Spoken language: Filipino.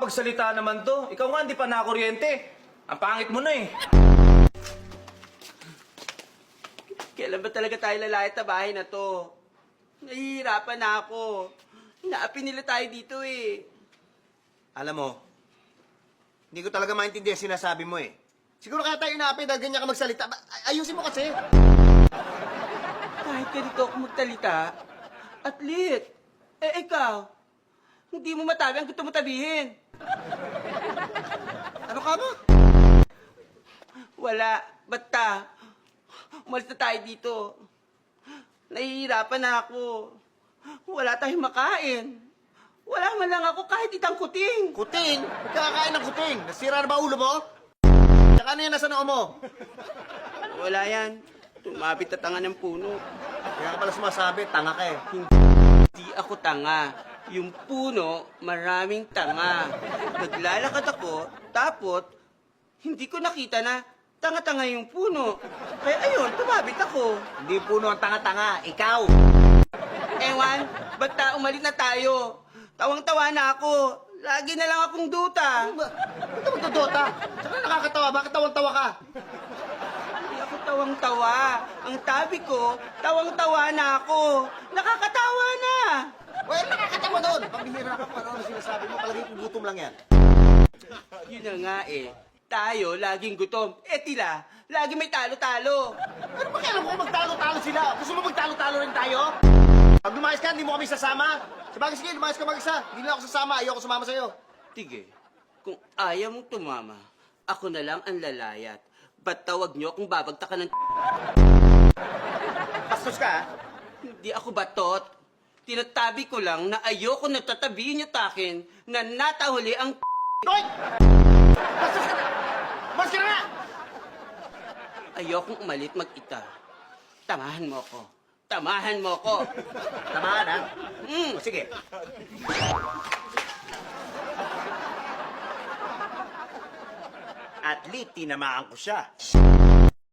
magsalita naman to. Ikaw nga, hindi pa nakakuryente. Ang pangit mo na eh. Kailan ba talaga tayo lalait sa bahay na to? Nahihirapan na ako. Inaapi nila tayo dito eh. Alam mo, hindi ko talaga maintindihan sinasabi mo eh. Siguro kaya tayo inaapit dahil ganyan ka magsalita. Ba- ay- ayusin mo kasi. Kahit ganito ako magtalita, at least, eh ikaw, hindi mo matabi ang gusto mo tabihin. Ano ka ba? Wala, basta, umalis na tayo dito. Nahihirapan na ako. Wala tayong makain. Wala man lang ako kahit itang kuting. Kuting? Magkakain ng kuting. Nasira na ba ulo mo? Tsaka ano yan nasa noo mo? Wala yan. Tumapit na tanga ng puno. Kaya ka pala sumasabi, tanga ka eh. Hindi ako tanga. Yung puno, maraming tanga. Naglalakad ako, tapos, hindi ko nakita na tanga-tanga yung puno. Kaya ayun, tumabit ako. Hindi puno ang tanga-tanga, ikaw. Ewan, basta umalis na tayo. Tawang-tawa na ako. Lagi na lang akong duta. Ano ba? Ba't ka magdodota? Tsaka nakakatawa, bakit tawang-tawa ka? Hindi ako tawang-tawa. Ang tabi ko, tawang-tawa na ako. Nakakatawa na. Well, doon. Pambihira ka pa ano sinasabi mo, palagi kong gutom lang yan. Yun na nga eh. Tayo, laging gutom. Eh tila, lagi may talo-talo. Ano ba kailan mo kung magtalo-talo sila? Gusto mo magtalo-talo rin tayo? Pag lumayas ka, hindi mo kami sasama. Sabagay sige, lumayas ka mag-isa. Hindi na ako sasama, ayoko sumama sa'yo. Tige, kung ayaw mong tumama, ako na lang ang lalayat. Ba't tawag nyo kung babagtakan ng... Bastos ka, ha? Hindi ako batot. Tinatabi ko lang na ayoko na tatabihin niyo takin na natahuli ang... Hoy! Bastos ka na! Umalis ka na! Ayokong umalit mag-ita. Tamahan mo ko. Tamahan mo ko. Tamahan, ha? Mm. O, sige. At least, tinamaan ko siya.